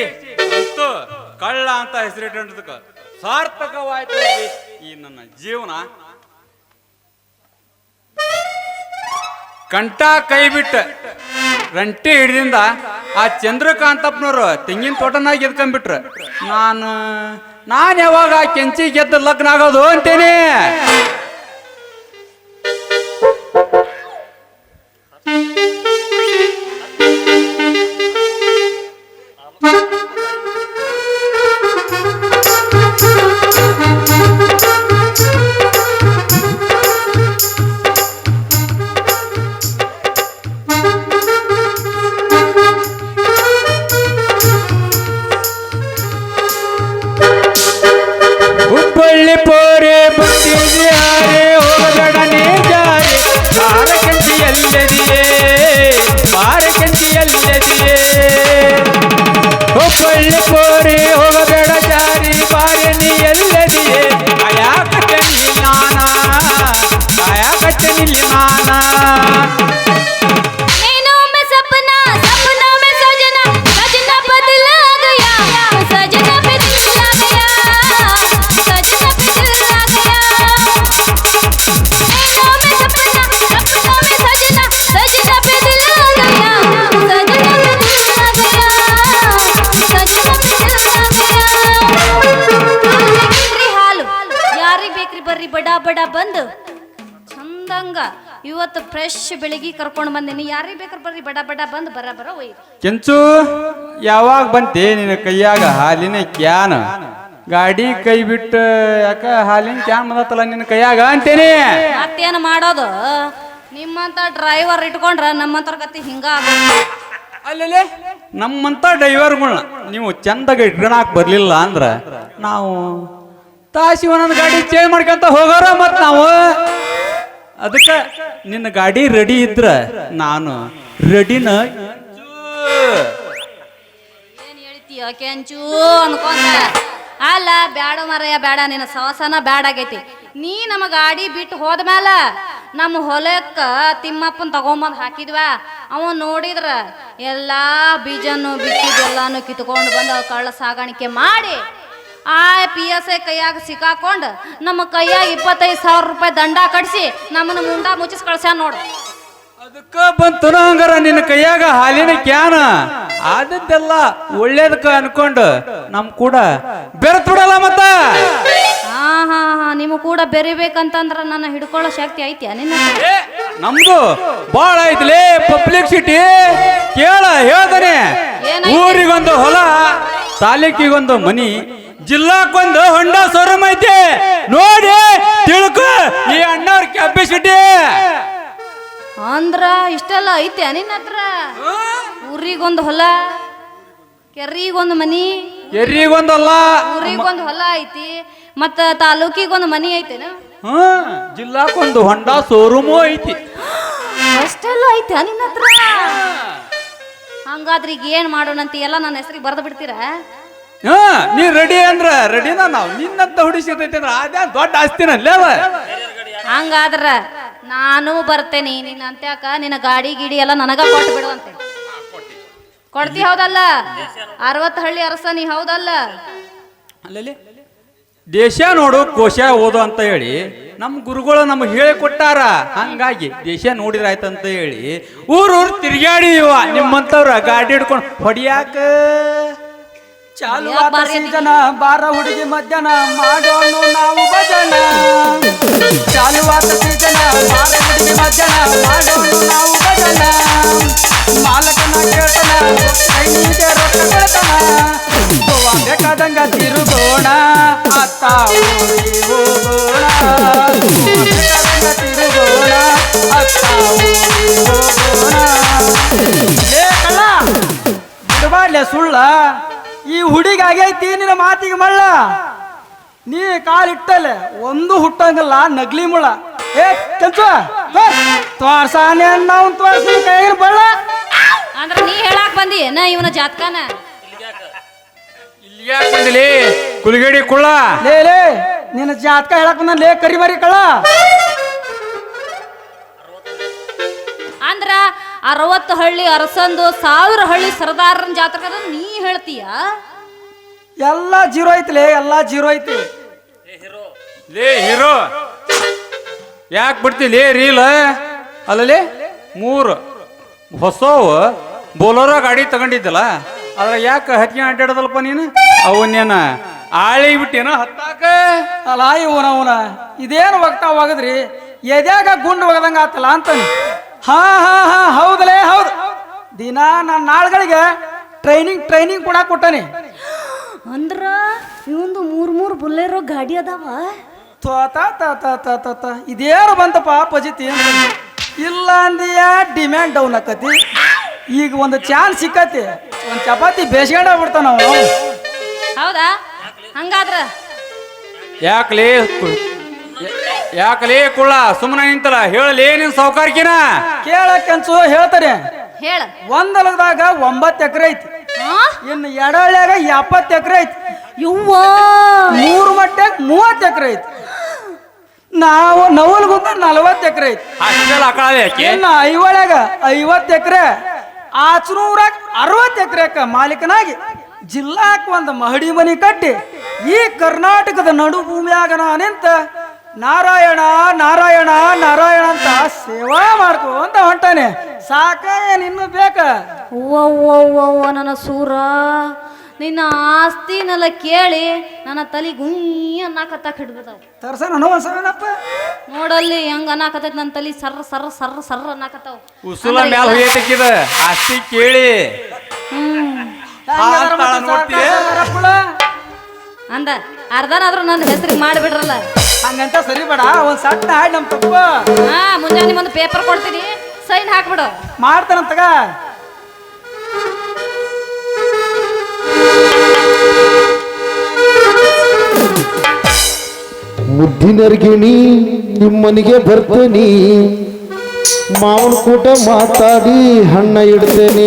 ಅಂತೂ ಕಳ್ಳ ಅಂತ ಹೆಸರಿಟ್ಟದಕ್ಕೆ ಸಾರ್ಥಕವಾಯ್ತು ಈ ನನ್ನ ಜೀವನ. ಕಂಠ ಕೈ ಬಿಟ್ಟ ರಂಟೆ ಹಿಡಿದಿಂದ ಆ ಚಂದ್ರಕಾಂತಪ್ಪನವರು ತೆಂಗಿನ ತೋಟನಾಗ ಎದ್ಕೊಂಡ್ಬಿಟ್ರ. ನಾನು ನಾನು ಯಾವಾಗ ಕೆಂಚಿ ಗೆದ್ದ ಲಗ್ನ ಆಗೋದು ಅಂತೇನೆ? Thank you. ಇವತ್ತು ಫ್ರೆಶ್ ಬೆಳಿಗ್ಗೆ ಕರ್ಕೊಂಡು ಬಂದೀನಿ. ಯಾರಿಗೆ ಬೇಕಾದ್ರೆ ಬರ್ರಿ ಬಡ ಬಡ ಬಂದು ಬರ ಬರ ಕೆಂಚು ಯಾವಾಗ ಬಂತೆ ನಿನ್ನ ಕೈಯಾಗ ಹಾಲಿನ ಕ್ಯಾನ್? ಗಾಡಿ ಕೈ ಬಿಟ್ಟು ಯಾಕ ಹಾಲಿನ ಕ್ಯಾನ್ ಬಂದತ್ತಲ್ಲ ನಿನ್ನ ಕೈಯಾಗ ಅಂತೇನಿ? ಮತ್ತೇನು ಮಾಡೋದು? ನಿಮ್ಮಂತ ಡ್ರೈವರ್ ಇಟ್ಕೊಂಡ್ರ ನಮ್ಮಂತರ ಗತಿ ಹಿಂಗ ಆಗಲ್ಲ ಅಲ್ಲೇ ನಮ್ಮಂತ ಡ್ರೈವರ್ಗಳನ್ನ ನೀವು ಚಂದಾಗ ಇಟ್ಕೊಳಕ್ ಬರ್ಲಿಲ್ಲ ಅಂದ್ರ ನಾವು ತಾಸಿ ಒಂದೊಂದು ಗಾಡಿ ಚೇಂಜ್ ಮಾಡ್ಕೊಂತ ಹೋಗೋರ ಮತ್ ನಾವು? ಅದಕ್ಕ ನಿನ್ನ ಗಾಡಿ ರೆಡಿ ಇದ್ರ ನಾನು ರೆಡಿನ ಕೆಂಚು ಅಲ್ಲ ಬ್ಯಾಡ ಮರಯ್ಯ ಬೇಡ ನಿನ್ನ ಸವಸನ ಬ್ಯಾಡ ಆಗೈತಿ. ನೀ ನಮ್ಮ ಗಾಡಿ ಬಿಟ್ಟು ಹೋದ್ಮ್ಯಾಲ ನಮ್ಮ ಹೊಲಕ್ಕ ತಿಮ್ಮಪ್ಪನ್ ತಗೊಂಬಂದ್ ಹಾಕಿದ್ವ. ಅವ ನೋಡಿದ್ರ ಎಲ್ಲಾ ಬೀಜನು ಬಿತ್ತಿದ್ದೆಲ್ಲಾನು ಕಿತ್ಕೊಂಡು ಬಂದು ಕಳ್ಳ ಸಾಗಾಣಿಕೆ ಮಾಡಿ. ಆ ಪಿ ಎಸ್ ಐ ಕೈಯಾಗ ಸಿಕ್ಕಾಕೊಂಡು ನಮ್ಮ ಕೈಯಾಗ ಇಪ್ಪತ್ತೈದು ಸಾವಿರ ರೂಪಾಯಿ ದಂಡ ಕಟ್ಸಿ ನಮ್ಮನ್ನ ಮುಂಡ ಮುಚ್ಚಿಸ್ ಕಳ್ಸ್ಯಾನ ನೋಡು. ಅದಕ್ಕ ಬಂತು ಹಂಗಾರ ನಿನ್ನ ಕೈಯಾಗ ಹಾಲಿನ ಕ್ಯಾನ. ಆದದ್ದೆಲ್ಲ ಒಳ್ಳೇದಕ್ಕ ಅನ್ಕೊಂಡು ನಮ್ ಕೂಡ ಬೆರೆತ್ ಬಿಡಲ್ಲ ಮತ್ತ. ಹಾ ಹಾ ಹಾ ನಿಮ್ ಕೂಡ ಬೆರಿಬೇಕಂತಂದ್ರ ನನ್ನ ಹಿಡ್ಕೊಳ್ಳೋ ಶಕ್ತಿ ಐತಿ ನಿನ್ನ? ನಮ್ದು ಬಾಳ ಐತ್ಲೇ ಪಬ್ಲಿಕ್ ಸಿಟಿ ಕೇಳ ಹೇಳ್ತಾನೆ? ಊರಿಗೊಂದು ಹೊಲ ತಾಲೂಕಿಗೊಂದು ಮನಿ ಜಿಲ್ಲಾಕ್ಕೊಂದು ಹೊಂಡ ಶೋರೂಮ್ ಐತಿ. ನೋಡಿ ತಿಳ್ಕೊ ಈ ಅಣ್ಣವ್ರ ಕೆಪಾಸಿಟಿ ಅಂದ್ರ ಇಷ್ಟೆಲ್ಲ ಐತಿ ನಿನ್ನ ಹತ್ರ? ಊರಿಗೊಂದು ಹೊಲ ಕೆರ್ರಿಗೊಂದು ಮನಿ. ಹೊಲ. ಊರಿಗೊಂದು ಹೊಲ ಐತಿ ಮತ್ತ ತಾಲೂಕಿಗೊಂದು ಮನಿ ಐತೇನ? ಹಾ ಜಿಲ್ಲಾಕ್ಕೊಂದು ಹೊಂಡ ಶೋರೂಮು ಐತಿ. ಅಷ್ಟೆಲ್ಲ ಐತಿ ನಿನ್ನ ಹತ್ರ? ಹಂಗಾದ್ರೆ ಈಗ ಏನ್ ಮಾಡೋಣಂತ ಎಲ್ಲ ನನ್ನ ಹೆಸರಿಗೆ ಬರೆದು ಬಿಡ್ತೀರಾ? ಹಾ ನೀ ರೆಡಿ ಅಂದ್ರ ರೆಡಿನ ನಾವು. ನಿನ್ನಂತ ಹುಡುಸಿರ್ತೈತಿ ಅಂದ್ರ ಅದೇ ದೊಡ್ಡ ಆಸ್ತಿನಲ್ಲೇ ಅವ. ಹಂಗಾದ್ರ ನಾನು ಬರ್ತೇನೆ ನಿನ್ನ ಅಂತ್ಯಾಕ ನಿನ್ನ ಗಾಡಿ ಗಿಡಿ ಎಲ್ಲ ನನಗ ಕೊಟ್ಟು ಬಿಡುವಂತೆ ಕೊಡ್ತಿ ಹೌದಲ್ಲ? ಅರವತ್ತು ಹಳ್ಳಿ ಅರಸ ನೀ ಹೌದಲ್ಲ? ಅಲ್ಲಲ್ಲಿ? ದೇಶ ನೋಡು ಕೋಶ ಓದು ಅಂತ ಹೇಳಿ ನಮ್ಮ ಗುರುಗಳು ನಮ್ಗೆ ಹೇಳಿ ಕೊಟ್ಟಾರ. ಹಂಗಾಗಿ ದೇಶ ನೋಡಿರಾಯ್ತಂತ ಆಯ್ತಂತ ಹೇಳಿ ಊರೂರು ತಿರ್ಗ್ಯಾಡಿವ ನಿಮ್ಮಂತವ್ರ ಗಾಡಿ ಹಿಡ್ಕೊಂಡು ಹೊಡಿಯಾಕ? ಚಾಲು ಯಾಕ್ ಆತ ಬಾರಿ ಸೀಜನ ಬಾರ ಹುಡುಗಿ ಮಧ್ಯಾಹ್ನ ಮಾಡೋಣ ನಾವು ಭಜನ ಚಾಲು ಆತ ಸೀಜನ ಬಾರ ಹುಡುಗಿ ಮಧ್ಯಾಹ್ನ ಮಾಡೋಣ ನಾವು ಭಜನ ಮಾಲಕನ ಕೇಳ್ತಾನ ಕೈಗೆ ರೊಕ್ಕ ಕೊಡ್ತಾನ ಗೋವಾ ಬೇಕಾದಂಗ ತಿರುಗೋಣ ಅತ್ತ ಊರಿ ಹೋಗೋಣ ಗೋವಾ ಬೇಕಾದಂಗ ತಿರುಗೋಣ ಅತ್ತ ಊರಿ ಹೋಗೋಣ ಏ ಕಳ್ಳ ಬಿಡಬಾಡ್ಲೆ ಸುಳ್ಳ ಈ ಹುಡುಗಿ ಆಗೈತಿ ನಿನ್ನ ಮಾತಿಗೆ ಮಳ್ಳ. ನೀ ಕಾಲಿಟ್ಟಲೆ ಒಂದು ಹುಟ್ಟಂಗಲ್ಲ ನಗ್ಲಿ ಮುಳ ಏ ಕೆಲ್ಸ? ತೋರ್ಸಾನೆ ನಾವು ತೋರ್ಸಿ ಕೈಗೆ ಬಳ್ಳ. ಅಂದ್ರ ನೀ ಹೇಳಾಕ್ ಬಂದಿ? ಏನ ಇವನ ಜಾತಕನ? ಇಲ್ಲಿ ಯಾಕೆ ಬಂದಿಲಿ? ಕುಲಗೇಡಿ ಕುಳ್ಳ. ಲೇ ಲೇ ನಿನ್ನ ಜಾತಕ ಹೇಳಕ್ ಬಂದ ಲೇ ಕರಿ ಬರಿ ಕಳ್ಳ. ಅಂದ್ರ ಅರವತ್ತು ಹಳ್ಳಿ ಅರಸಂದು ಸಾವಿರ ಹಳ್ಳಿ ಸರದಾರನ ಜಾತ್ರೆ ಅದ ನೀ ಹೇಳ್ತೀಯ? ಎಲ್ಲ ಜೀರೋ ಐತ್ಲೇ ಎಲ್ಲ ಜೀರೋ ಐತಿ. ಲೇ ಹೀರೋ. ಯಾಕೆ ಬಿಡ್ತಿ ಲೇ ರೀಲ್? ಅಲ್ಲಲೇ ಮೂರು ಹೊಸವು ಬೋಲೋರೋ ಗಾಡಿ ತಗೊಂಡಿದ್ದಲ್ಲ ಅದ್ರ ಯಾಕೆ ಹತ್ತಿ ಅಡ್ಡಾಡದಲ್ಪ ನೀನು? ಅವನೇನ ಆಳಿ ಬಿಟ್ಟೇನ ಹತ್ತಾಕ? ಅಲ್ಲ ಇವನ ಅವನ ಇದೇನು ಒಗ್ತಾ ಒಗದ್ರಿ? ಎದ್ಯಾಗ ಗುಂಡು ಒಗದಂಗ ಆತಲ್ಲ ಅಂತಾನೆ ಹಾ ಹಾ ಹಾ ಹೌದಲೇ ಹೌದು. ದಿನ ನನ್ನ ನಾಳ್ಗಳಿಗೆ ಟ್ರೈನಿಂಗ್ ಟ್ರೈನಿಂಗ್ ಕೂಡ ಕೊಟ್ಟನಿ. ಅಂದ್ರ ಇವಂದು ಮೂರ್ ಮೂರ್ ಬುಲ್ಲೆರೋ ಗಾಡಿ ಅದಾವ? ತೋತ ತಾತ ತಾತ ಇದೇನು ಬಂತಪ್ಪ ಪಜಿತಿ ಇಲ್ಲ ಅಂದಿಯ ಡಿಮ್ಯಾಂಡ್ ಡೌನ್ ಆಕತಿ. ಈಗ ಒಂದು ಚಾನ್ಸ್ ಸಿಕ್ಕತಿ. ಒಂದು ಚಪಾತಿ ಬೇಸ್ಕೊಂಡ ಬಿಡ್ತಾನ ನಾವು ಹೌದಾ? ಹಂಗಾದ್ರ? ಯಾಕಲೇ? ಯಾಕಲೇ ಕುಳ್ಳ ಸುಮ್ಮನೆ ನಿಂತಲ್ಲ ಹೇಳಲೇ ನಿನ್ ಸೌಕಾರ್ಕಿನ ಕೇಳಕ್ಕಂಚು ಹೇಳ್ತಾರೆ ಹೇಳ. ಒಂದಲದಾಗ ಒಂಬತ್ತು ಎಕರೆ ಐತಿ. ಇನ್ನು ಎಡಳ್ಯಾಗ ಎಪ್ಪತ್ತು ಎಕರೆ ಐತಿ. ಇವ್ವ ಮೂರು ಮಟ್ಟಾಗ ಮೂವತ್ತು ಎಕರೆ ಐತಿ. ನಾವು ನವಲ್ಗುಂದ ನಲವತ್ತು ಎಕರೆ ಐತಿ. ಅಷ್ಟೆಲ್ಲ ಇನ್ನು ಐವಳ್ಯಾಗ ಐವತ್ತು ಎಕರೆ ಆಚನೂರಾಗ ಅರವತ್ತು ಎಕರೆಕ ಮಾಲೀಕನಾಗಿ ಜಿಲ್ಲಾಕ್ ಒಂದು ಮಹಡಿ ಮನಿ ಕಟ್ಟಿ ಈ ಕರ್ನಾಟಕದ ನಡು ಭೂಮಿಯಾಗ ನಾ ನಿಂತ ನಾರಾಯಣ ನಾರಾಯಣ ನಾರಾಯಣ ಅಂತ ಸೇವಾ ಮಾಡ್ಕೊಂತ ಹೊಂಟಾನೆ. ಸಾಕ ನಿನ್ನ ಇನ್ನು ಬೇಕ ಓ ನನ್ನ ಸೂರ. ನಿನ್ನ ಆಸ್ತಿನೆಲ್ಲ ಕೇಳಿ ನನ್ನ ತಲೆ ಗುಂಯಿ ಅನ್ನಕತ್ತಾಕ ಹಿಡ್ಬಿಡ್ತಾವ. ತರ್ಸ ನೋಡಲ್ಲಿ ಹೆಂಗ ಅನ್ನಕತ್ತೈತಿ ನನ್ನ ತಲೆ ಸರ್ರ ಸರ್ರ ಸರ್ರ ಸರ್ರ ಅನ್ನಕತ್ತಾವ. ಉಸುಲ ಮ್ಯಾಲ ಹೋಗೈತಕ್ಕಿದ ಆಸ್ತಿ ಕುಳ? ಅಂದ ಅರ್ಧನಾದ್ರೂ ನನ್ನ ಹೆಸರಿಗೆ ಮಾಡಿಬಿಡ್ರಲ್ಲ. ಹಂಗಂತ ಸರಿ ಬೇಡ ಒಂದ್ ಸಣ್ಣ ಹಾಡ್ ನಮ್ ತಪ್ಪ. ಹಾ ಮುಂಜಾನೆ ಒಂದು ಪೇಪರ್ ಕೊಡ್ತೀನಿ. ಸೈನ್ ಹಾಕ್ಬಿಡು. ಮಾಡ್ತಾನಂತಗ ಮುದ್ದಿನರ್ಗಿಣಿ ನಿಮ್ಮನಿಗೆ ಬರ್ತೇನಿ. ಮಾವನ ಕೂಟ ಮಾತಾಡಿ ಹಣ್ಣ ಇಡ್ತೇನೆ.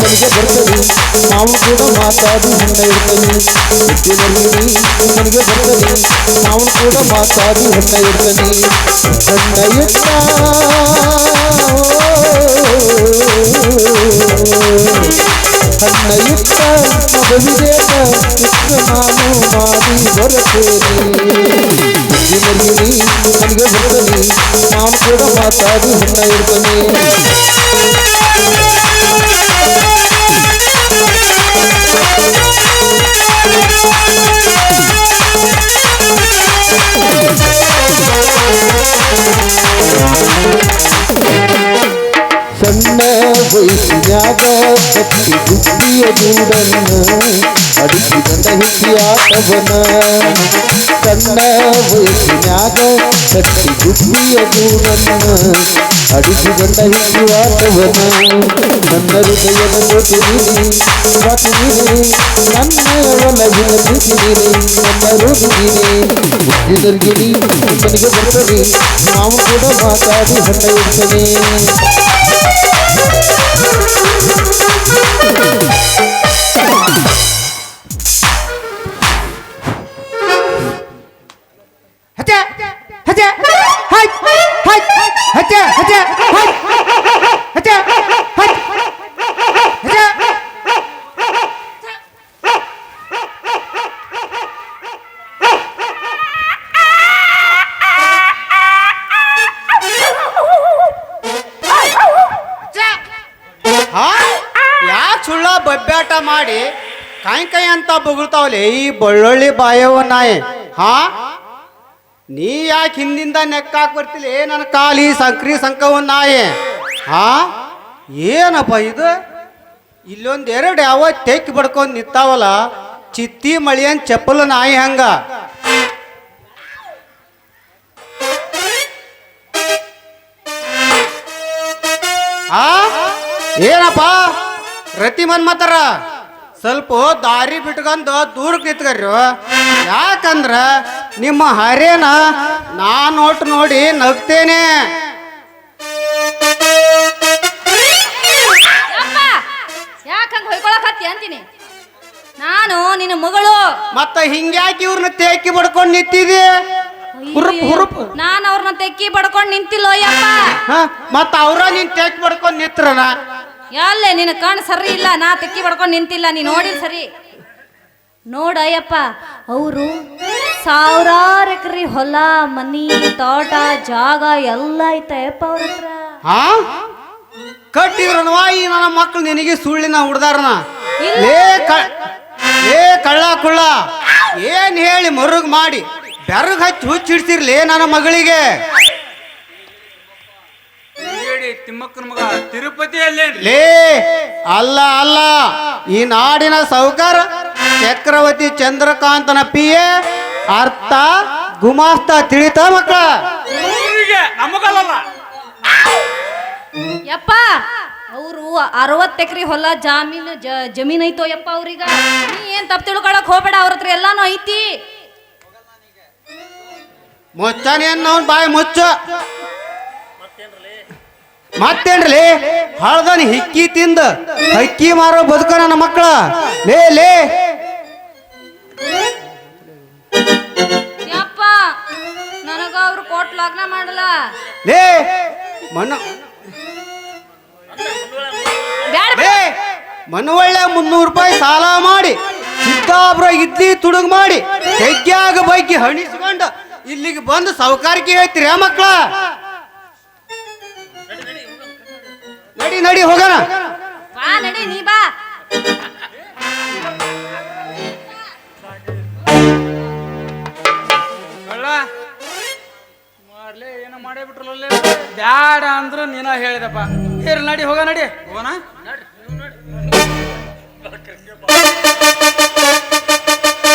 ಮುದ್ದಿನರ್ಗಿಣಿ ಬರ್ತದೆ. ನಾವು ಕೂಡ ಮಾತಾಡಿ ಹಣ್ಣ ಇರ್ತದೆ. ಮುದ್ದಿನರ್ಗಿಣಿ ನಿಮ್ಮನಿಗೆ ಬರ್ತದೆ. ನಾವು ಕೂಡ ಮಾತಾಡಿ ಹಣ್ಣ ಇರ್ತದೆ. ಹಣ್ಣ ಇಟ್ಟ ಮಗವಿದೇಕ ಇಷ್ಟ ನಾನು ಮಾಡಿ ಬರುತ್ತೇನೆ. ಮುದ್ದಿನರ್ಗಿಣಿ ನಿಮ್ಮನಿಗೆ ಬರ್ತದೆ. ನಾವು ಕೂಡ ಮಾತಾಡಿ ಹಣ್ಣ ಇಡ್ತೇನೆ Thank you. ವಯಸ್ಸಿನಾಗ ಕಟ್ಟಿ ಬುದ್ಧಿಯ ಗೂಡನ್ನ ಅಡಿಸಿ ಗಂಡ ಹಿಡಿಯಾಟವನ ಸಣ್ಣ ವಯಸ್ಸಿನಾಗ ಕಟ್ಟಿ ಬುದ್ಧಿಯ ಗೂಡನ್ನ ಅಡಿಸಿ ಗಂಡ ಹಿಡಿಯಾಟವನ ನನ್ನ ಹೃದಯದ ನೀನೆ ನನ್ನ ಒಲಗಿನ ಬಿಸಿರಿ ನೀನೆ ನನ್ನ ರೋಗಿ ನೀನೆ ಮುದ್ದಿನರ್ಗಿಣಿ ನನಗೆ ಬರ್ತದೆ ನಾವು ಕೂಡ ಮಾತಾಡಿ ಹಣ್ಣ ಇಡ್ತೇನೆ ಕಾಯಿ ಅಂತ ಬೊಗಳ್ತಾವಲೆ, ಈ ಬಳ್ಳೊಳ್ಳಿ ಬಾಯವ ನಾಯಿ, ಹಾ? ನೀ ಯಾಕೆ ಹಿಂದಿಂದ ನೆಕ್ಕಾಕ್ ಬರ್ತಿಲ್ಲ ನನ್ನ ಕಾಲಿ ಸಂಕ್ರಿ ಸಂಕವ ನಾಯಿ, ಹಾ? ಏನಪ್ಪ ಇದು? ಇಲ್ಲೊಂದು ಎರಡು ಯಾವ ತೆಕ್ಕಿ ಬಡ್ಕೊಂಡು ನಿಂತಾವಲ್ಲ, ಚಿತ್ತಿ ಮಳಿಯನ್ ಚಪ್ಪಲ ನಾಯಿ ಹಂಗ. ಆ? ಏನಪ್ಪ? ರತಿ ಮನ್ಮತರ ಸ್ವಲ್ಪ ದಾರಿ ಬಿಟ್ಕೊಂಡು ದೂರಕ್ಕೆ ನಿಂತ್ಕರ್ರಿ ಯಾಕಂದ್ರ ನಿಮ್ಮ ಹರೇನ ನಾ ನೋಟ್ ನೋಡಿ ನಗ್ತೇನೆ. ಯಪ್ಪ ಯಾಕೆ ಹಂಗೆ ಹೊಯ್ಕೊಳಕತ್ತಿ ಅಂತೀನಿ? ನಾನು ನಿನ್ನ ಮಗಳು. ಮತ್ತ ಹಿಂಗ್ಯಾಕಿ ಇವ್ರನ್ನ ತೇಕಿ ಬಡ್ಕೊಂಡು ನಿಂತಿದೆ? ಹುರುಪ್ ಹುರುಪ್. ನಾನು ಅವ್ರನ್ನ ತೆಕ್ಕಿ ಬಡ್ಕೊಂಡು ನಿಂತಿಲ್ಲ? ಮತ್ತ ಅವ್ರ ನಿನ್ ತೇಕಿ ಬಡ್ಕೊಂಡು ನಿಂತ್ರನ? ಎಲ್ಲೇ ನಿನ್ನ ಕಣ್ಣು ಸರಿ ಇಲ್ಲ ನಾ ತಿಕ್ಕಿ ಪಡ್ಕೊಂಡು ನಿಂತಿಲ್ಲ ನೀ ನೋಡಿ ಸರಿ. ನೋಡಯ್ಯಪ್ಪ ಅವರು ಸಾವಿರಾರು ಎಕರೆ ಹೊಲ ಮನಿ ತೋಟ ಜಾಗ ಎಲ್ಲ ಐತಯ್ಯಪ್ಪ ಅವ್ರ ಹತ್ರ. ಹಾ ಕಟ್ಟಿದ್ರನವಾ ಈ ನನ್ನ ಮಕ್ಳು ನಿನಗೆ ಸುಳ್ಳಿನ ಹುಡ್ದಾರನ? ಏ ಕ- ಏ ಕಳ್ಳ ಕುಳ್ಳ ಏನ್ ಹೇಳಿ ಮರುಗ್ ಮಾಡಿ? ಬೆರಗ್ ಹಚ್ಚಿ ಹುಚ್ಚಿಡ್ಸಿರ್ಲಿ ನನ್ನ ಮಗಳಿಗೆ? ಮಗ ತಿರುಪತಿಯಲ್ಲೇನ್ರಿ ಲೇ ಅಲ್ಲ ಅಲ್ಲ. ಈ ನಾಡಿನ ಸೌಕರ್ ಚಕ್ರವರ್ತಿ ಚಂದ್ರಕಾಂತನ ಪಿಎ ಅರ್ಥ ಗುಮಾಸ್ತ ತಿಳಿತ ಮಕ್ಕಳ. ಊರಿಗೆ ನಮಗಲ್ಲ ಯಪ್ಪ ಅವರು ಅರವತ್ತು ಎಕರೆ ಹೊಲ ಜಾಮೀನು ಜ- ಜಮೀನ್ ಐತೋ ಯಪ್ಪ ಅವ್ರೀಗ. ನೀ ಏನ್ ತಪ್ಪು ತಿಳ್ಕೊಳಕ್ ಹೋಗ್ಬೇಡ ಅವ್ರ ಹತ್ರ ಎಲ್ಲಾನು ಐತಿ. ಮುಚ್ಚಾನೇನ್ ಬಾಯ್ ಬಾಯಿ ಮುಚ್ಚ. ಮತ್ತೇನ್ರಿ ಹಳದನ್ ಹಿಕ್ಕಿ ತಿಂದ ಹಕ್ಕಿ ಮಾರೋ ಬದುಕ ನನ್ನ ಮಕ್ಕಳ. ಲೇ ಲೇ. ಯಪ್ಪ ನನಗ ಅವ್ರು ಕೋಟ್ ಲಗ್ನ ಮಾಡಲ್ಲ. ಲೇ ಮನ ಬ್ಯಾಡ ಲೇ ಮನವಳ್ಳೆ ಮುನ್ನೂರು ರೂಪಾಯಿ ಸಾಲ ಮಾಡಿ ಸಿದ್ದಾಬ್ರ ಇಡ್ಲಿ ತುಡುಗ್ ಮಾಡಿ ಹೆಗ್ಗ್ಯಾಗ ಬೈಕಿ ಹಣಿಸ್ಕೊಂಡು ಇಲ್ಲಿಗೆ ಬಂದು ಸೌಕಾರಿಕೆ ಹೇಳ್ತೀರಿ ಮಕ್ಕಳ? ನಡಿ ಹೋಗೋಣ. ಬಾ ನಡಿ ನೀ ಬಾ. ಕಳ್ಳ ಮಾಡ್ಲೇ ಏನೋ ಮಾಡೇ ಬಿಟ್ರಲ್ಲೇ ಬ್ಯಾಡ ಅಂದ್ರು ನೀನ ಹೇಳಿದಪ್ಪ. ಏರ್ ನಡಿ ಹೋಗ ನಡಿ. ಹೋಗೋಣ?